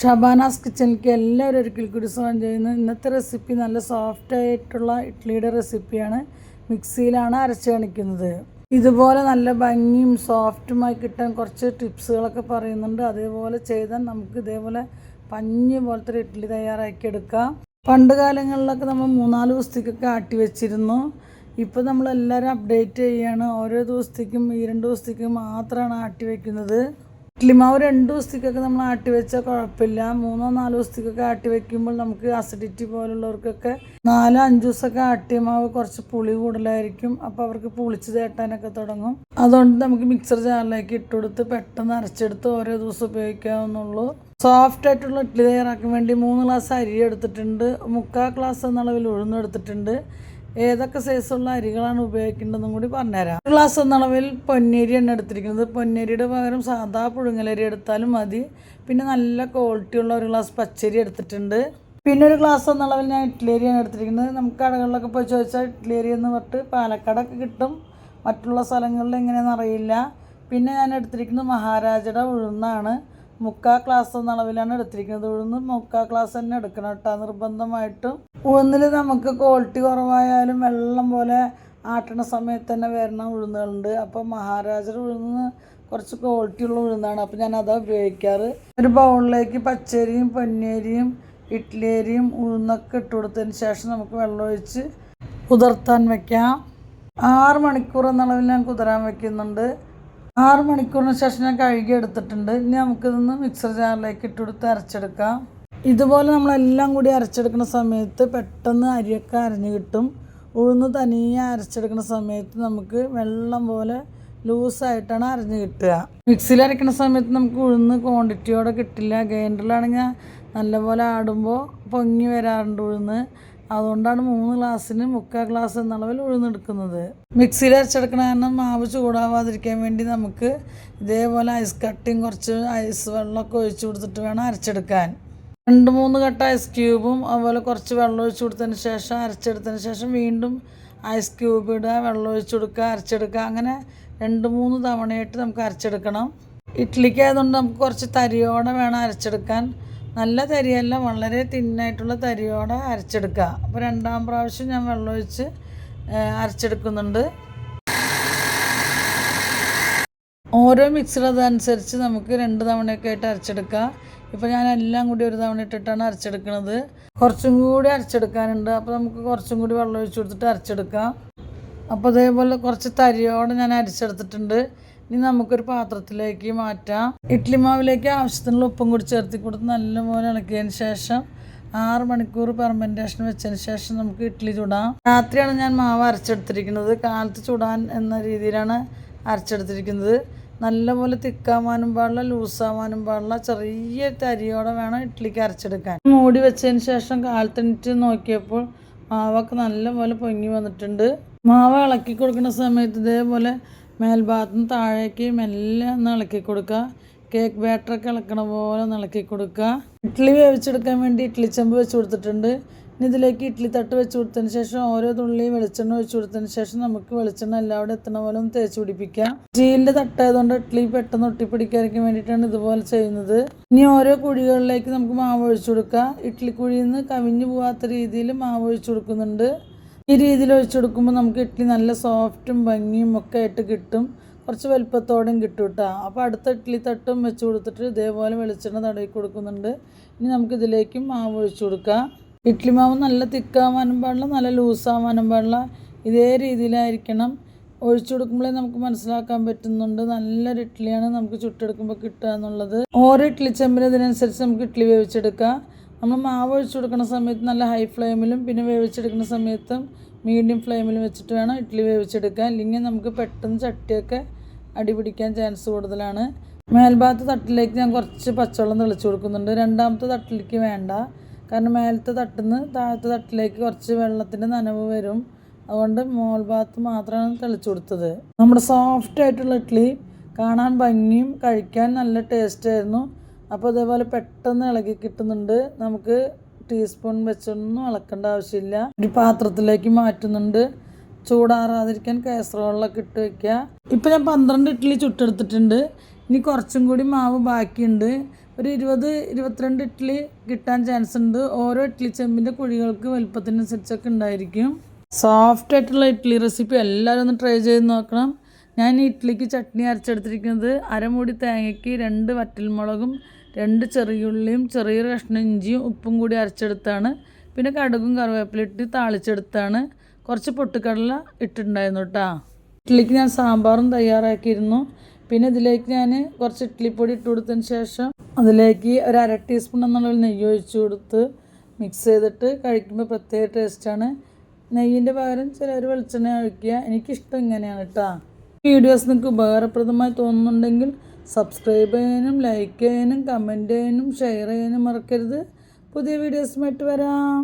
ഷബാനാസ് കിച്ചണിലേക്ക് എല്ലാവരും ഒരിക്കൽ കൂടി സ്വാഗതം ചെയ്യുന്നു. ഇന്നത്തെ റെസിപ്പി നല്ല സോഫ്റ്റ് ആയിട്ടുള്ള ഇഡ്ഡലിയുടെ റെസിപ്പിയാണ്. മിക്സിയിലാണ് അരച്ച് കാണിക്കുന്നത്. ഇതുപോലെ നല്ല ഭംഗിയും സോഫ്റ്റുമായി കിട്ടാൻ കുറച്ച് ടിപ്സുകളൊക്കെ പറയുന്നുണ്ട്. അതേപോലെ ചെയ്താൽ നമുക്ക് ഇതേപോലെ പഞ്ഞ് പോലത്തെ ഒരു ഇഡ്ഡലി തയ്യാറാക്കി എടുക്കാം പണ്ട് കാലങ്ങളിലൊക്കെ നമ്മൾ മൂന്നാൽ ദിവസത്തേക്കൊക്കെ ആട്ടി വെച്ചിരുന്നു. ഇപ്പോൾ നമ്മളെല്ലാവരും അപ്ഡേറ്റ് ചെയ്യാണ്. ഓരോ ദിവസത്തേക്കും ഈ രണ്ട് ദിവസത്തേക്കും മാത്രമാണ് ആട്ടി വെക്കുന്നത്. ഇഡ്ഡലി മാവ് രണ്ട് ദിവസത്തേക്കൊക്കെ നമ്മൾ ആട്ടി വെച്ചാൽ കുഴപ്പമില്ല. മൂന്നോ നാലോ ദിവസത്തേക്കൊക്കെ ആട്ടി വെക്കുമ്പോൾ നമുക്ക് അസിഡിറ്റി പോലുള്ളവർക്കൊക്കെ നാലോ അഞ്ച് ദിവസമൊക്കെ ആട്ടിയ മാവ് കുറച്ച് പുളി കൂടുതലായിരിക്കും. അപ്പോൾ അവർക്ക് പുളിച്ച് തേട്ടാനൊക്കെ തുടങ്ങും. അതുകൊണ്ട് നമുക്ക് മിക്സർ ജാറിലേക്ക് ഇട്ടുകൊടുത്ത് പെട്ടെന്ന് അരച്ചെടുത്ത് ഓരോ ദിവസം ഉപയോഗിക്കാവുന്നുള്ളൂ. സോഫ്റ്റ് ആയിട്ടുള്ള ഇഡ്ഡലി തയ്യാറാക്കാൻ വേണ്ടി മൂന്ന് ഗ്ലാസ് അരി എടുത്തിട്ടുണ്ട്. മുക്കാൽ ഗ്ലാസ് എന്ന ഉഴുന്നെടുത്തിട്ടുണ്ട് ഏതൊക്കെ സൈസുള്ള അരികളാണ് ഉപയോഗിക്കേണ്ടതെന്നും കൂടി പറഞ്ഞുതരാം. ഒരു ഗ്ലാസ് എന്ന അളവിൽ എണ്ണ എടുത്തിരിക്കുന്നത്. പൊന്നരിയുടെ പകരം സാധാ പുഴുങ്ങലരി എടുത്താലും മതി. പിന്നെ നല്ല ക്വാളിറ്റി ഉള്ള ഒരു ഗ്ലാസ് പച്ചരി എടുത്തിട്ടുണ്ട്. പിന്നെ ഒരു ഗ്ലാസ് എന്ന അളവിൽ ഞാൻ ഇഡ്ഡലിയരിയാണ് എടുത്തിരിക്കുന്നത്. നമുക്ക് കടകളിലൊക്കെ പോയി ചോദിച്ചാൽ ഇഡ്ഡലിയരി എന്ന് പറഞ്ഞിട്ട് പാലക്കാടൊക്കെ കിട്ടും. മറ്റുള്ള സ്ഥലങ്ങളിൽ എങ്ങനെയാണെന്ന് അറിയില്ല. പിന്നെ ഞാൻ എടുത്തിരിക്കുന്നത് മഹാരാജയുടെ ഉഴുന്നാണ്. മുക്കാൽ ക്ലാസ് എന്ന അളവിലാണ് എടുത്തിരിക്കുന്നത്. ഉഴുന്ന് മുക്കാൽ ക്ലാസ് തന്നെ എടുക്കണം കേട്ടോ. നിർബന്ധമായിട്ടും. ഉഴുന്നിൽ നമുക്ക് ക്വാളിറ്റി കുറവായാലും വെള്ളം പോലെ ആട്ടണ സമയത്ത് തന്നെ വരുന്ന ഉഴുന്നുകളുണ്ട്. അപ്പോൾ മഹാരാജർ ഉഴുന്ന് കുറച്ച് ക്വാളിറ്റി ഉള്ള ഉഴുന്നാണ്. അപ്പോൾ ഞാൻ അതാ ഉപയോഗിക്കാറ്. ഒരു ബൗളിലേക്ക് പച്ചരിയും പൊന്നരിയും ഇഡ്ഡലിയരിയും ഉഴുന്നൊക്കെ ഇട്ട് കൊടുത്തതിന് ശേഷം നമുക്ക് വെള്ളമൊഴിച്ച് കുതിർത്താൻ വെക്കാം. ആറ് മണിക്കൂർ എന്നളവിൽ ഞാൻ കുതിരാൻ വെക്കുന്നുണ്ട്. ആറ് മണിക്കൂറിന് ശേഷം ഞാൻ കഴുകി എടുത്തിട്ടുണ്ട്. ഇനി നമുക്കിതൊന്ന് മിക്സർ ജാറിലേക്ക് ഇട്ട് കൊടുത്ത് അരച്ചെടുക്കാം. ഇതുപോലെ നമ്മളെല്ലാം കൂടി അരച്ചെടുക്കുന്ന സമയത്ത് പെട്ടെന്ന് അരിയൊക്കെ അരഞ്ഞു കിട്ടും. ഉഴുന്ന് തനിയെ അരച്ചെടുക്കുന്ന സമയത്ത് നമുക്ക് വെള്ളം പോലെ ലൂസായിട്ടാണ് അരഞ്ഞു കിട്ടുക. മിക്സിയിൽ അരയ്ക്കുന്ന സമയത്ത് നമുക്ക് ഉഴുന്ന് ക്വാണ്ടിറ്റിയോടെ കിട്ടില്ല. ഗ്രൈൻഡറിലാണെങ്കിൽ നല്ലപോലെ ആടുമ്പോൾ പൊങ്ങി വരാറുണ്ട് ഉഴുന്ന്. അതുകൊണ്ടാണ് മൂന്ന് ഗ്ലാസ്സിന് മുക്കാൽ ഗ്ലാസ് എന്ന ഉഴുന്നെടുക്കുന്നത് മിക്സിയിൽ അരച്ചെടുക്കണ കാരണം മാവ് ചൂടാവാതിരിക്കാൻ വേണ്ടി നമുക്ക് ഇതേപോലെ ഐസ് കട്ടിങ് കുറച്ച് ഐസ് വെള്ളമൊക്കെ ഒഴിച്ചു കൊടുത്തിട്ട് വേണം അരച്ചെടുക്കാൻ. രണ്ട് മൂന്ന് കട്ട ഐസ് ക്യൂബും അതുപോലെ കുറച്ച് വെള്ളം ഒഴിച്ച് കൊടുത്തതിന് ശേഷം അരച്ചെടുത്തതിന് ശേഷം വീണ്ടും ഐസ് ക്യൂബ് ഇടുക വെള്ളം ഒഴിച്ച് കൊടുക്കുക അരച്ചെടുക്കുക. അങ്ങനെ രണ്ട് മൂന്ന് തവണയായിട്ട് നമുക്ക് അരച്ചെടുക്കണം. ഇഡ്ഡലിക്ക് ആയതുകൊണ്ട് നമുക്ക് കുറച്ച് തരിയോടെ വേണം അരച്ചെടുക്കാൻ. നല്ല തരിയല്ല വളരെ തിന്നായിട്ടുള്ള തരിയോടെ അരച്ചെടുക്കുക. അപ്പോൾ രണ്ടാം പ്രാവശ്യം ഞാൻ വെള്ളം ഒഴിച്ച് അരച്ചെടുക്കുന്നുണ്ട്. ഓരോ മിക്സർ അതനുസരിച്ച് നമുക്ക് രണ്ട് തവണയൊക്കെ ആയിട്ട് അരച്ചെടുക്കാം. ഇപ്പോൾ ഞാൻ എല്ലാം കൂടി ഒരു തവണ ഇട്ടിട്ടാണ് അരച്ചെടുക്കുന്നത് കുറച്ചും കൂടി അരച്ചെടുക്കാനുണ്ട്. അപ്പോൾ നമുക്ക് കുറച്ചും കൂടി വെള്ളം ഒഴിച്ചു കൊടുത്തിട്ട് അരച്ചെടുക്കാം. അപ്പോൾ അതേപോലെ കുറച്ച് തരിയോടെ ഞാൻ അരച്ചെടുത്തിട്ടുണ്ട്. ഇനി നമുക്കൊരു പാത്രത്തിലേക്ക് മാറ്റാം. ഇഡ്ഡലി മാവിലേക്ക് ആവശ്യത്തിനുള്ള ഉപ്പും കൂടി ചേർത്തി കൊടുത്ത് നല്ലപോലെ ഇളക്കിയതിന് ശേഷം ആറ് മണിക്കൂർ പെർമെന്റേഷൻ വെച്ചതിന് ശേഷം നമുക്ക് ഇഡ്ഡലി ചൂടാം. രാത്രിയാണ് ഞാൻ മാവ് അരച്ചെടുത്തിരിക്കുന്നത്. കാലത്ത് ചൂടാൻ എന്ന രീതിയിലാണ് അരച്ചെടുത്തിരിക്കുന്നത്. നല്ലപോലെ തിക്കാവാനും പാടില്ല ലൂസാവാനും പാടില്ല. ചെറിയ തരിയോടെ വേണം ഇഡ്ഡലിക്ക് അരച്ചെടുക്കാൻ. മൂടി വെച്ചതിന് ശേഷം കാലത്തിനിട്ട് നോക്കിയപ്പോൾ മാവൊക്കെ നല്ലപോലെ പൊങ്ങി വന്നിട്ടുണ്ട്. മാവ് ഇളക്കി കൊടുക്കുന്ന സമയത്ത് ഇതേപോലെ മേൽഭാഗത്ത് നിന്ന് താഴേക്ക് മെല്ലെ ഒന്ന് ഇളക്കി കൊടുക്കുക. കേക്ക് ബാറ്ററൊക്കെ ഇളക്കണ പോലെ ഒന്ന് ഇളക്കി കൊടുക്കുക. ഇഡ്ഡലി വേവിച്ചെടുക്കാൻ വേണ്ടി ഇഡ്ഡലി ചെമ്പ് വെച്ച് കൊടുത്തിട്ടുണ്ട്. ഇനി ഇതിലേക്ക് ഇഡ്ഡലി തട്ട് വെച്ച് കൊടുത്തതിന് ശേഷം ഓരോ തുള്ളി വെളിച്ചെണ്ണ ഒഴിച്ചു കൊടുത്തതിന് ശേഷം നമുക്ക് വെളിച്ചെണ്ണ എല്ലാവിടെ എത്തണ പോലെ ഒന്ന് തേച്ച് പിടിപ്പിക്കാം. സ്റ്റീലിന്റെ തട്ടായതുകൊണ്ട് ഇഡ്ഡലി പെട്ടെന്ന് ഒട്ടിപ്പിടിക്കാതിരിക്കാൻ വേണ്ടിയിട്ടാണ് ഇതുപോലെ ചെയ്യുന്നത്. ഇനി ഓരോ കുഴികളിലേക്ക് നമുക്ക് മാവ് ഒഴിച്ചു കൊടുക്കാം. ഇഡ്ഡലി കുഴിയിൽ നിന്ന് കവിഞ്ഞു പോകാത്ത രീതിയിൽ മാവ് ഒഴിച്ചു കൊടുക്കുന്നുണ്ട്. ഈ രീതിയിൽ ഒഴിച്ചു കൊടുക്കുമ്പോൾ നമുക്ക് ഇഡ്ഡലി നല്ല സോഫ്റ്റും ഭംഗിയും ഒക്കെ ആയിട്ട് കിട്ടും. കുറച്ച് വലുപ്പത്തോടെയും കിട്ടും കേട്ടോ. അപ്പോൾ അടുത്ത ഇഡ്ഡലി തട്ടും വെച്ച് കൊടുത്തിട്ട് ഇതേപോലെ വെളിച്ചെണ്ണ തടവി കൊടുക്കുന്നുണ്ട്. ഇനി നമുക്ക് ഇതിലേക്കും മാവ് ഒഴിച്ചു കൊടുക്കാം. ഇഡ്ഡലി മാവ് നല്ല തിക്കാവാനും പാടില്ല നല്ല ലൂസാവാനും പാടില്ല. ഇതേ രീതിയിലായിരിക്കണം. ഒഴിച്ചു കൊടുക്കുമ്പോഴേ നമുക്ക് മനസ്സിലാക്കാൻ പറ്റുന്നുണ്ട്. നല്ലൊരു ഇഡ്ഡലിയാണ് നമുക്ക് ചുട്ടെടുക്കുമ്പോൾ കിട്ടുക എന്നുള്ളത്. ഓരോ ഇഡ്ഡലി ചെമ്പിന് ഇതിനനുസരിച്ച് നമുക്ക് ഇഡ്ഡലി വേവിച്ചെടുക്കാം. നമ്മൾ മാവ് ഒഴിച്ചു കൊടുക്കുന്ന സമയത്ത് നല്ല ഹൈ ഫ്ലെയിമിലും പിന്നെ വേവിച്ചെടുക്കുന്ന സമയത്തും മീഡിയം ഫ്ലെയിമിലും വെച്ചിട്ട് വേണം ഇഡ്ഡലി വേവിച്ചെടുക്കാൻ. ഇല്ലെങ്കിൽ നമുക്ക് പെട്ടെന്ന് ചട്ടിയൊക്കെ അടി പിടിക്കാൻ ചാൻസ് കൂടുതലാണ്. മേൽഭാഗത്ത് തട്ടിലേക്ക് ഞാൻ കുറച്ച് പച്ചവെള്ളം തെളിച്ചു കൊടുക്കുന്നുണ്ട്. രണ്ടാമത്തെ തട്ടിലേക്ക് വേണ്ട. കാരണം മേലത്തെ തട്ടിന്ന് താഴത്തെ തട്ടിലേക്ക് കുറച്ച് വെള്ളത്തിന്റെ നനവ് വരും. അതുകൊണ്ട് മോൾ ഭാഗത്ത് മാത്രമാണ് തെളിച്ചു കൊടുത്തത്. നമ്മുടെ സോഫ്റ്റ് ആയിട്ടുള്ള ഇഡ്ഡലി കാണാൻ ഭംഗിയും കഴിക്കാൻ നല്ല ടേസ്റ്റ് ആയിരുന്നു. അപ്പോൾ അതേപോലെ പെട്ടെന്ന് ഇളകി കിട്ടുന്നുണ്ട്. നമുക്ക് ടീസ്പൂൺ വെച്ചൊന്നും ഇളക്കേണ്ട ആവശ്യമില്ല. ഒരു പാത്രത്തിലേക്ക് മാറ്റുന്നുണ്ട്. ചൂടാറാതിരിക്കാൻ കേസറോളിലൊക്കെ ഇട്ട് വയ്ക്കുക ഇപ്പം ഞാൻ പന്ത്രണ്ട് ഇഡ്ഡലി ചുട്ടെടുത്തിട്ടുണ്ട്. ഇനി കുറച്ചും കൂടി മാവ് ബാക്കിയുണ്ട്. ഒരു ഇരുപത് ഇരുപത്തിരണ്ട് ഇഡ്ഡലി കിട്ടാൻ ചാൻസ് ഉണ്ട്. ഓരോ ഇഡ്ഡലി ചെമ്പിന്റെ കുഴികൾക്ക് വലുപ്പത്തിനനുസരിച്ചൊക്കെ ഉണ്ടായിരിക്കും. സോഫ്റ്റ് ആയിട്ടുള്ള ഇഡ്ഡലി റെസിപ്പി എല്ലാവരും ഒന്ന് ട്രൈ ചെയ്ത് നോക്കണം. ഞാൻ ഈ ഇഡ്ഡലിക്ക് ചട്നി അരച്ചെടുത്തിരിക്കുന്നത് അരമൂടി തേങ്ങയ്ക്ക് രണ്ട് വറ്റൽമുളകും രണ്ട് ചെറിയുള്ളിയും ചെറിയൊരു കഷ്ണം ഇഞ്ചിയും ഉപ്പും കൂടി അരച്ചെടുത്താണ്. പിന്നെ കടുകും കറിവേപ്പിലിട്ട് താളിച്ചെടുത്താണ്. കുറച്ച് പൊട്ടിക്കടല ഇട്ടിട്ടുണ്ടായിരുന്നു കേട്ടോ. ഇഡ്ഡലിക്ക് ഞാൻ സാമ്പാറും തയ്യാറാക്കിയിരുന്നു. പിന്നെ ഇതിലേക്ക് ഞാൻ കുറച്ച് ഇഡ്ഡലിപ്പൊടി ഇട്ട് കൊടുത്തതിന് ശേഷം അതിലേക്ക് ഒരു അര ടീസ്പൂൺ എന്നുള്ള നെയ്യ് ഒഴിച്ചു കൊടുത്ത് മിക്സ് ചെയ്തിട്ട് കഴിക്കുമ്പോൾ പ്രത്യേക ടേസ്റ്റാണ് നെയ്യിന്റെ പകരം ചിലർ വെളിച്ചെണ്ണ ഒഴിക്കുക. എനിക്കിഷ്ടം ഇങ്ങനെയാണ് കേട്ടോ വീഡിയോസ് നിങ്ങൾക്ക് ഉപകാരപ്രദമായി തോന്നുന്നുണ്ടെങ്കിൽ സബ്സ്ക്രൈബ് ചെയ്യാനും ലൈക്ക് ചെയ്യാനും കമന്റ് ചെയ്യാനും ഷെയർ ചെയ്യാനും മറക്കരുത്. പുതിയ വീഡിയോസുമായിട്ട് വരാം.